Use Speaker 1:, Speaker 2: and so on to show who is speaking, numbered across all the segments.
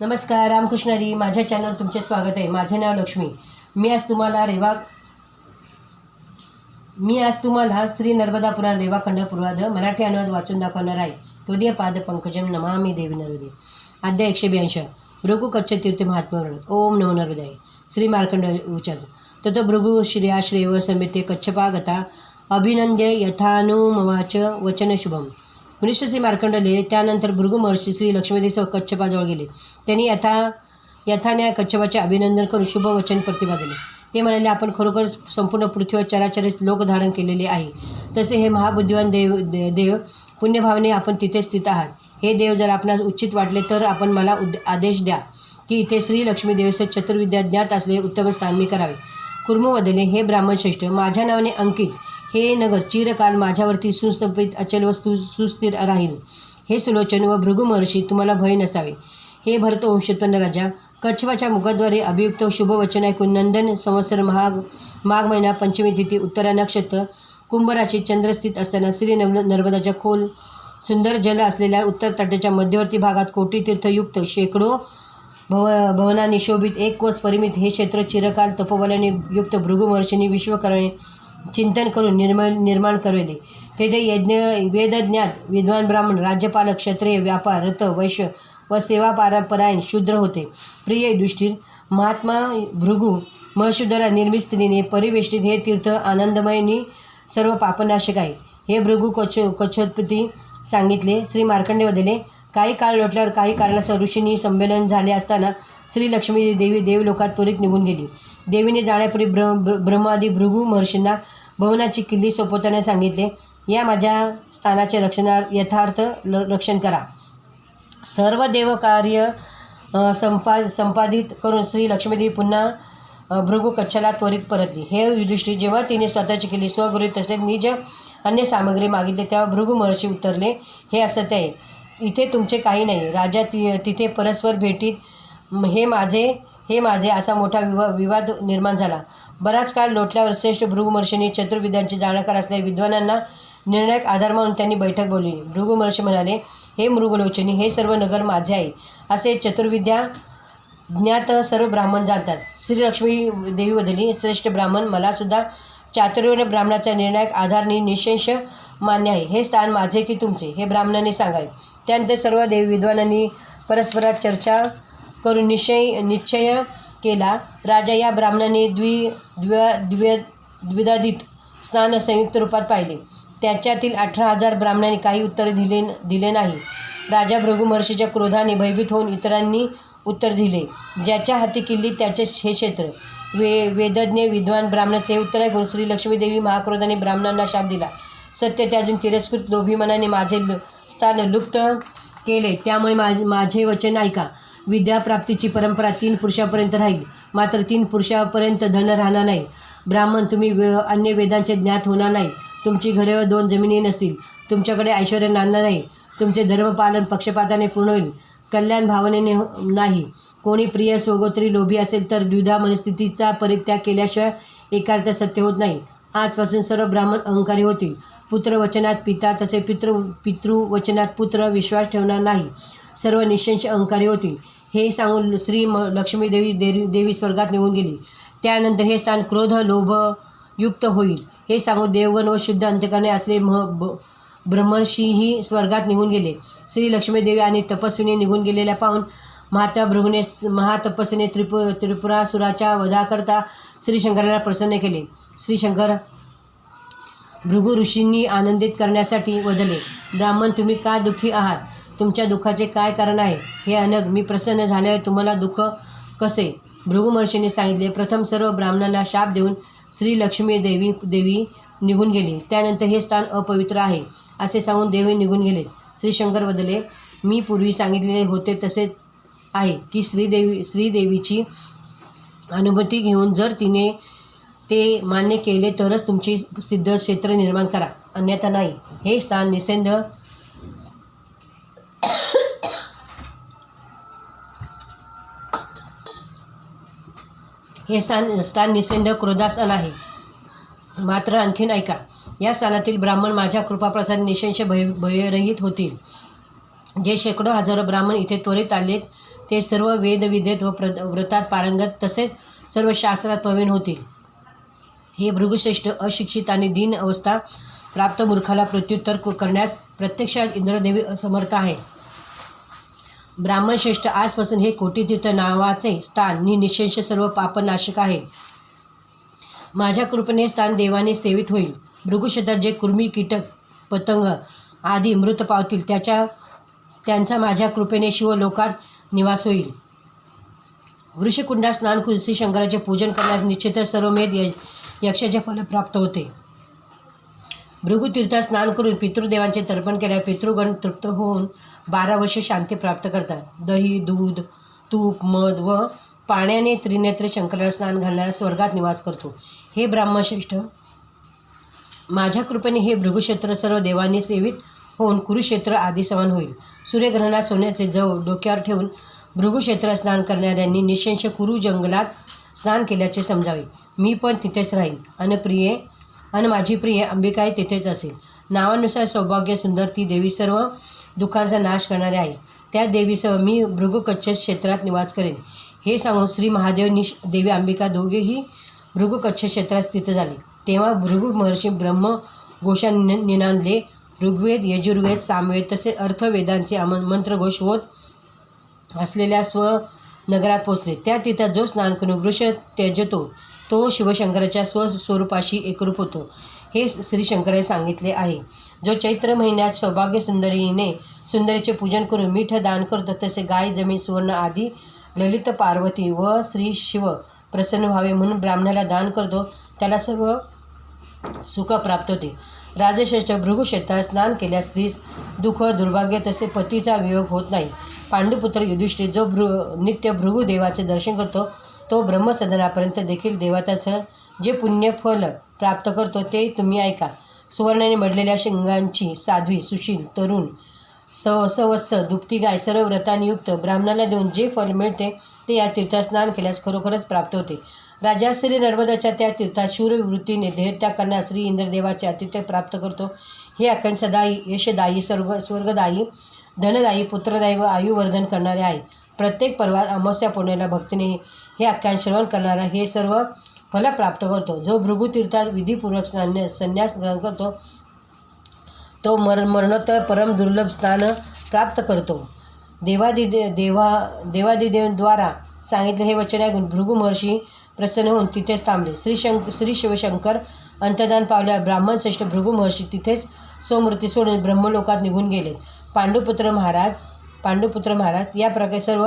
Speaker 1: नमस्कार रामकृष्णारी माझ्या चॅनल तुमचे स्वागत आहे. माझे नाव लक्ष्मी. मी आज तुम्हाला रेवा मी आज तुम्हाला श्री नर्मदा पुराण रेवाखंड पूर्वाद मराठी अनुवाद वाचून दाखवणार आहे. त्वदीय पाद पंकजम नमामी देवी नर्मदे अध्याय एकशे ब्याऐंशी. भृगु कच्छ तीर्थ महात्मवरण. ओम नमो नर्मदाय. श्री मार्कंड उच्चार. तत भृगु श्रेया श्रेव समेते कच्छपागता. अभिनंद्य यथानुमवाच वचन शुभम मुनिश्री मार्कंडले त्यानंतर भृगु महर्षी श्री लक्ष्मीदेव कच्छपाजवळ गेले. त्यांनी यथा यथान्या कच्छपाचे अभिनंदन करून शुभ वचन प्रतिपादले ते म्हणाले आपण खरोखर संपूर्ण पृथ्वीवर चराचरित लोक धारण केलेले आहे. तसे हे महाबुद्धिवान देव दे- देव पुण्यभावने आपण तिथे स्थित आहात. हे देव जर आपणास उचित वाटले तर आपण मला उद आदेश द्या की इथे श्री लक्ष्मी देवचे चतुर्विद्या ज्ञात असले उत्तम स्थान मी करावे. कुर्मवदले हे ब्राह्मण श्रेष्ठ माझ्या नावाने अंकित हे नगर चिरकाल माझ्यावरती सुस्थपित अचल व सु सुस्थिर राहील. हे सुलोचन व भृगुमहर्षी तुम्हाला भय नसावे. हे भरत वंशोत्पन्न राजा कच्छवाच्या मुखाद्वारे अभियुक्त शुभवचन ऐकून नंदन संवत्सर महाग माघ महिना पंचमी तिथी उत्तरा नक्षत्र कुंभराशी चंद्रस्थित असताना श्री नव नर्मदाच्या खोल सुंदर जल असलेल्या उत्तर तटाच्या मध्यवर्ती भागात कोटी तीर्थयुक्त शेकडो भव भवनाने शोभित एक कोस परिमित हे क्षेत्र चिरकाल तपोबलाने युक्त भृगु विश्वकर्णे चिंतन करून निर्मळ निर्माण करविले तेथे यज्ञ वेदज्ञात विद्वान ब्राह्मण राज्यपालक क्षत्रिय व्यापार रथ वैश्य व सेवा पारंपरायण शूद्र होते. प्रिय दृष्टीर महात्मा भृगू महशुद्धरा निर्मित स्त्रीने परिवेष्टित हे तीर्थ आनंदमयनी सर्व पापनाशक आहे. हे भृगु कच कछोत्पती सांगितले. श्री मार्कंडे वदले काही काळ लोटल्यावर काही कारणासह ऋषींनी संमेलन झाले असताना श्री लक्ष्मी देवी देवलोकात त्वरित निघून गेली. देवीने जाण्यापूर्वी ब्र ब्रह्मादी भृगु महर्षींना भवनाची किल्ली सोपवताना सांगितले. या माझ्या स्थानाचे रक्षणा यथार्थ ल रक्षण करा. सर्व देवकार्य संपा संपादित करून श्री लक्ष्मीदेवी पुन्हा भृगु कच्छला त्वरित परतली. हे युधिष्ठिर जेव्हा तिने स्वतःची केली स्वगृही तसेच निज अन्य सामग्री मागितली तेव्हा भृगु महर्षी उतरले. हे असत आहे. इथे तुमचे काही नाही. राजा ति तिथे परस्पर भेटीत हे माझे हे माझे असा मोठा विवा विवाद निर्माण झाला. बराच काळ लोटल्यावर श्रेष्ठ भृगु चतुर्विद्यांची जाणकार असलेल्या विद्वानांना निर्णायक आधार मानून त्यांनी बैठक बोलली भृगुमहर्षी म्हणाले हे मृगलोचनी हे सर्व नगर माझे आहे असे चतुर्विद्या ज्ञात सर्व ब्राह्मण जाणतात. श्री लक्ष्मी देवी बदली श्रेष्ठ ब्राह्मण मलासुद्धा चातुर्वेण ब्राह्मणाचा निर्णायक आधारनी निशंश मान्य आहे. हे स्थान माझे की तुमचे? हे ब्राह्मणांनी सांगावे. त्यानंतर सर्व देवी विद्वानांनी परस्परात चर्चा करून निश्चय निश्चय केला. राजा या ब्राह्मणाने द्वि द्व्य द्व्य द्विदादित स्नान संयुक्त रूपात पाहिले. त्याच्यातील अठरा हजार ब्राह्मणांनी काही उत्तर दिले दिले नाही. राजा भृगुमहर्षीच्या क्रोधाने भयभीत होऊन इतरांनी उत्तर दिले. ज्याच्या हाती किल्ली त्याचे हे क्षेत्र. वे वेदज्ञ विद्वान ब्राह्मणाचे हे उत्तर ऐकून श्री लक्ष्मीदेवी महाक्रोधाने ब्राह्मणांना शाप दिला. सत्य त्याजून तिरस्कृत लोभिमनाने माझे स्थान लुप्त केले. त्यामुळे माझे वचन ऐका. विद्याप्राप्तीची परंपरा तीन पुरुषापर्यंत राहील. मात्र तीन पुरुषापर्यंत धन राहणार नाही. ब्राह्मण तुम्ही वे अन्य वेदांचे ज्ञात होणार नाही. तुमची घरे व दोन जमिनी नसतील. तुमच्याकडे ऐश्वर नांदणार नाही. तुमचे धर्मपालन पक्षपाताने पूर्ण होईल. कल्याण भावनेने हो- नाही. कोणी प्रिय स्वगोत्री लोभी असेल तर द्विधा मनस्थितीचा परित्याग केल्याशिवाय एकार्थ सत्य होत नाही. आजपासून सर्व ब्राह्मण अहंकारी होतील. पुत्र वचनात पिता तसे पितृ पितृवचनात पुत्र विश्वास ठेवणार नाही. सर्व निशंश अहंकारी होतील. हे सांगून श्री म लक्ष्मीदेवी देवी देवी स्वर्गात निघून गेली. त्यानंतर हे स्थान क्रोध लोभ युक्त होईल. हे सांगून देवगण व शुद्ध अंतकरणे असले मह ब्रह्मर्षीही स्वर्गात निघून गेले. श्री लक्ष्मीदेवी आणि तपस्वीने निघून गेलेल्या पाहून महात्मा भृगुने महातपस्वीने त्रिपु त्रिपुरासुराच्या वधाकरता श्री शंकराला प्रसन्न केले. श्री शंकर भृगु ऋषींनी आनंदित करण्यासाठी वदले ब्राह्मण तुम्ही का दुःखी आहात? तुमच्या दुःखाचे काय कारण आहे? हे अनग मी प्रसन्न झाल्यावर तुम्हाला दुःख कसे? भृगु सांगितले प्रथम सर्व ब्राह्मणांना शाप देऊन श्री लक्ष्मी देवी देवी निघून गेली. त्यानंतर हे स्थान अपवित्र आहे असे सांगून देवी निघून गेले. श्री शंकर बदले मी पूर्वी सांगितलेले होते तसेच आहे की श्रीदेवी श्रीदेवीची अनुमती घेऊन जर तिने ते मान्य केले तरच तुमची सिद्ध क्षेत्र निर्माण करा. अन्यथा नाही. हे स्थान निसेंद हे स्थान स्थान निसेंद क्रोधास्थान आहे. मात्र आणखीन ऐका या स्थानातील ब्राह्मण माझ्या कृपाप्रसाद निशंश भय भयरहित होतील. जे शेकडो हजारो ब्राह्मण इथे त्वरित आलेत ते सर्व वेदविद्येत व प्र व्रतात पारंगत तसेच सर्व शास्त्रात प्रवीण होतील. हे भृगुश्रेष्ठ अशिक्षित आणि दीन अवस्था प्राप्त मूर्खाला प्रत्युत्तर करण्यास प्रत्यक्षात इंद्रदेवी असमर्थ आहे. ब्राह्मण श्रेष्ठ आजपासून हे कोटीतीर्थ नावाचे स्थान निशेष सर्व पापनाशक आहे. माझ्या कृपेने स्थान देवाने सेवित होईल. भृगुक्षेत्रात जे कुर्मी कीटक पतंग आदी मृत पावतील त्याच्या त्यांचा माझ्या कृपेने शिवलोकात निवास होईल. वृषकुंडात स्नान करून श्री शंकराचे पूजन करण्यास निश्चितच सर्वमेध य यक्षाचे फल प्राप्त होते. भृगुतीर्थात स्नान करून पितृदेवांचे तर्पण केल्यावर पितृगण तृप्त होऊन बारा वर्षे शांती प्राप्त करतात. दही दूध तूप मध व पाण्याने त्रिनेत्र शंकराला स्नान घालणारा स्वर्गात निवास करतो. हे ब्राह्मश्रेष्ठ माझ्या कृपेने हे भृगुक्षेत्र सर्व देवांनी सेवित होऊन कुरुक्षेत्र आदी समान होईल. सूर्यग्रहणात सोन्याचे जव डोक्यावर ठेवून भृगुक्षेत्रात स्नान करणाऱ्यांनी निशंश कुरु जंगलात स्नान केल्याचे समजावे. मी पण तिथेच राहीन. आणि प्रिये आणि माझी प्रिय अंबिकाही तिथेच असेल. नावानुसार सौभाग्य सुंदर ती देवी सर्व दुःखांचा नाश करणारे आहे त्या देवीसह मी भृगुकच्छ क्षेत्रात निवास करेन. हे सांगून श्री महादेव निश देवी अंबिका दोघेही भृगुकच्छ क्षेत्रात स्थित झाले. तेव्हा भृगु महर्षी ब्रह्म घोषा नि- निनांदले ऋग्वेद यजुर्वेद सामवेद तसेच अर्थवेदांचे आम मंत्रघोष होत असलेल्या स्व नगरात पोचले. त्या तिथं जो स्नान करून वृष त्यजतो तो शिवशंकराच्या स्वस्वरूपाशी एकरूप होतो. हे श्री शंकराने सांगितले आहे. जो चैत्र महिन्यात सौभाग्य सुंदरीने सुंदरीचे पूजन करून मीठ दान करतो तसे गाय जमीन सुवर्ण आदी ललित पार्वती व श्री शिव प्रसन्न व्हावे म्हणून ब्राह्मणाला दान करतो. त्याला सर्व सुख प्राप्त होते. राजश्रेष्ठ भृगुक्षेत्रात स्नान केल्यास स्त्रीस दुःख दुर्भाग्य तसे पतीचा वियोग होत नाही. पांडुपुत्र युधिष्ठिर जो भृ नित्य भृगुदेवाचे दर्शन करतो तो ब्रह्मसदनापर्यंत देखील देवाचं जे पुण्यफल प्राप्त करतो ते तुम्ही ऐका. सुवर्णाने मडलेल्या शिंगांची साध्वी सुशील तरुण सव सवत्स दुपती गाय सर्व व्रतानियुक्त ब्राह्मणाला देऊन जे फल मिळते ते या तीर्थात स्नान केल्यास खरोखरच प्राप्त होते. राजा श्री नर्मदाच्या त्या तीर्थात शूरवृत्तीने देहत्याग करण्यास श्री इंद्रदेवाचे आतिथ्य प्राप्त करतो. हे आख्यान यशदायी स्वर्ग स्वर्गदायी धनदायी पुत्रदायी व आयुवर्धन करणारे आहे. प्रत्येक पर्वात अमावस्या पौर्णिमेला भक्तीने हे आख्यान श्रवण करणारा हे सर्व फल प्राप्त करतो. जो भृगुतीर्थात विधीपूर्वक स्नान संन्यास ग्रहण करतो तो मर मरणोत्तर परम दुर्लभ स्थान प्राप्त करतो. देवादिदे देवा देवादिदेवद्वारा सांगितले हे वचन ऐकून भृगु महर्षी प्रसन्न होऊन तिथेच थांबले. श्री शंक श्री शिवशंकर अंतदान पावल्या ब्राह्मण श्रेष्ठ भृगु महर्षी तिथेच स्वमृती सोडून ब्रह्मलोकात निघून गेले. पांडुपुत्र महाराज पांडुपुत्र महाराज या प्रकारे सर्व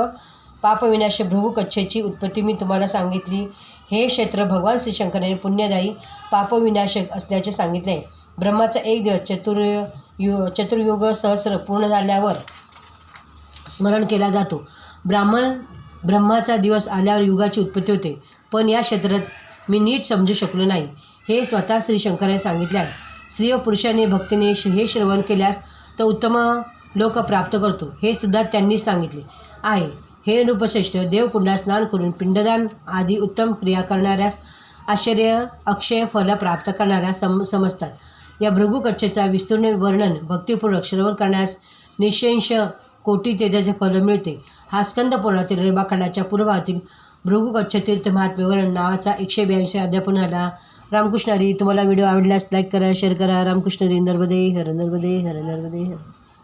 Speaker 1: पापविनाश भृगु कच्छेची उत्पत्ती मी तुम्हाला सांगितली. हे क्षेत्र भगवान श्रीशंकराने पुण्यदायी पापविनाशक असल्याचे सांगितले. आहे ब्रह्माचा एक दिवस चतुर्य यु चतुर्युग सहस्र पूर्ण झाल्यावर स्मरण केला जातो. ब्राह्मण ब्रह्माचा दिवस आल्यावर युगाची उत्पत्ती होते. पण या क्षेत्रात मी नीट समजू शकलो नाही. हे स्वतः श्री शंकराने सांगितले आहे. स्त्री व पुरुषाने भक्तीने हे श्रवण केल्यास तो उत्तम लोक प्राप्त करतो. हे सुद्धा त्यांनीच सांगितले आहे. हे नृपश्रेष्ठ देवकुंडात स्नान करून पिंडदान आदी उत्तम क्रिया करणाऱ्यास आश्चर्य अक्षय फल प्राप्त करणाऱ्या सम समजतात. या भृगुकच्छेचा विस्तृर्ण वर्णन भक्तिपूर्वक श्रवण करण्यास निशंश कोटी तेजाचे फल मिळते. हा स्कंद पुराणातील रेबाखंडाच्या पूर्वातील भृगुकच्छ तीर्थ महात्म्य वर्णन नावाचा एकशे ब्याऐंशी अध्यापन आला रामकृष्ण हरी. तुम्हाला व्हिडिओ आवडल्यास लाईक करा शेअर करा. रामकृष्ण हरी. नर्मदे हर नर्मदे हर नर्मदे हर.